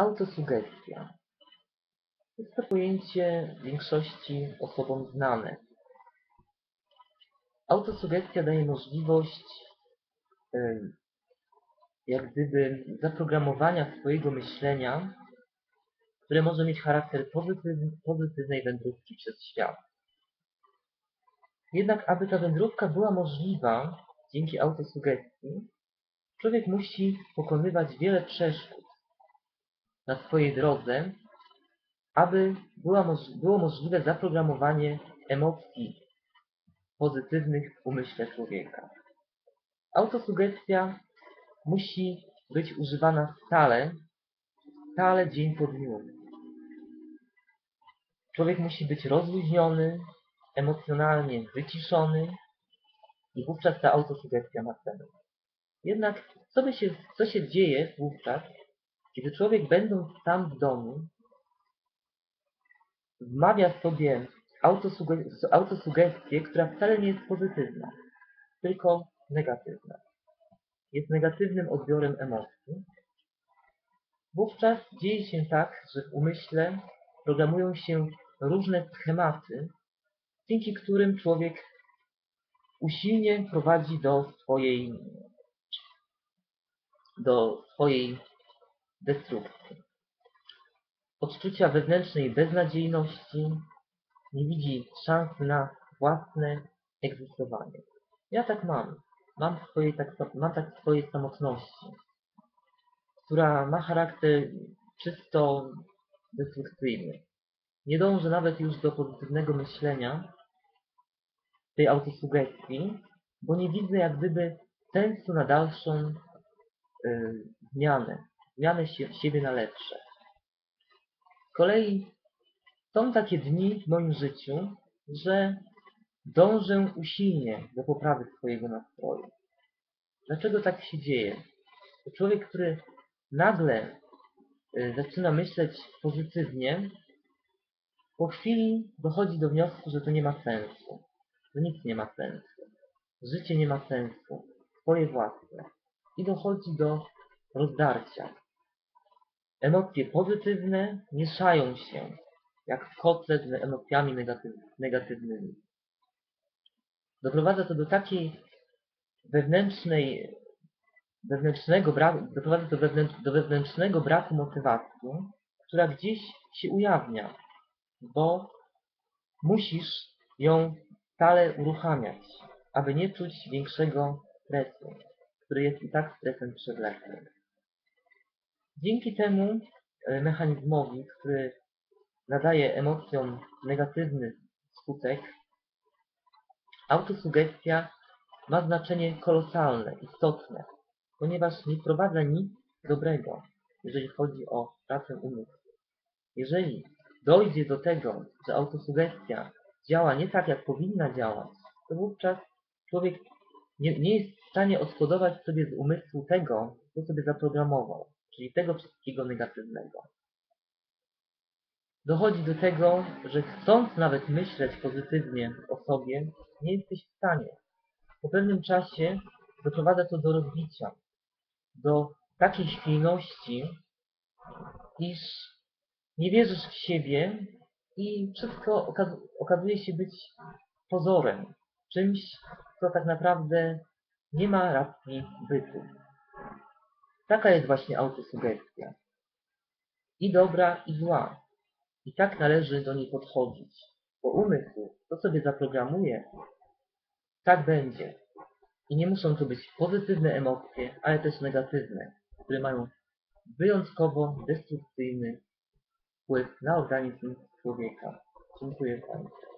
Autosugestia. Jest to pojęcie większości osobom znane. Autosugestia daje możliwość jak gdyby zaprogramowania swojego myślenia, które może mieć charakter pozytywnej wędrówki przez świat. Jednak aby ta wędrówka była możliwa dzięki autosugestii, człowiek musi pokonywać wiele przeszkód na swojej drodze, aby było możliwe zaprogramowanie emocji pozytywnych w umyśle człowieka. Autosugestia musi być używana stale, stale dzień po dniu. Człowiek musi być rozluźniony, emocjonalnie wyciszony i wówczas ta autosugestia ma sens. Jednak co, by się, co się dzieje wówczas, kiedy człowiek będąc sam w domu wmawia sobie autosuge autosugestię, która wcale nie jest pozytywna, tylko negatywna. Jest negatywnym odbiorem emocji. Wówczas dzieje się tak, że w umyśle programują się różne schematy, dzięki którym człowiek usilnie prowadzi do swojej do swojej destrukcji. Odczucia wewnętrznej beznadziejności, nie widzi szans na własne egzystowanie. Ja tak mam. Mam, swoje, tak, mam tak swojej samotności, która ma charakter czysto destrukcyjny. Nie dążę nawet już do pozytywnego myślenia, tej autosugestii, bo nie widzę jak gdyby sensu na dalszą y, zmianę, zmianę siebie na lepsze. Z kolei są takie dni w moim życiu, że dążę usilnie do poprawy swojego nastroju. Dlaczego tak się dzieje? To człowiek, który nagle y, zaczyna myśleć pozytywnie, po chwili dochodzi do wniosku, że to nie ma sensu. Że nic nie ma sensu. Życie nie ma sensu. Swoje własne. I dochodzi do rozdarcia. Emocje pozytywne mieszają się, jak kotlet z emocjami negatyw negatywnymi. Doprowadza to do takiej wewnętrznej, wewnętrznego braku, doprowadza to do wewnętrznego braku motywacji, która gdzieś się ujawnia, bo musisz ją stale uruchamiać, aby nie czuć większego stresu, który jest i tak stresem przewlekłym. Dzięki temu e, mechanizmowi, który nadaje emocjom negatywny skutek, autosugestia ma znaczenie kolosalne, istotne, ponieważ nie wprowadza nic dobrego, jeżeli chodzi o pracę umysłu. Jeżeli dojdzie do tego, że autosugestia działa nie tak, jak powinna działać, to wówczas człowiek nie, nie jest w stanie odkodować sobie z umysłu tego, co sobie zaprogramował, czyli tego wszystkiego negatywnego. Dochodzi do tego, że chcąc nawet myśleć pozytywnie o sobie, nie jesteś w stanie. Po pewnym czasie doprowadza to do rozbicia, do takiej chwiejności, iż nie wierzysz w siebie i wszystko okaz okazuje się być pozorem, czymś, co tak naprawdę nie ma racji bytu. Taka jest właśnie autosugestia. I dobra, i zła. I tak należy do niej podchodzić. Bo umysł, to sobie zaprogramuje, tak będzie. I nie muszą to być pozytywne emocje, ale też negatywne, które mają wyjątkowo destrukcyjny wpływ na organizm człowieka. Dziękuję Państwu.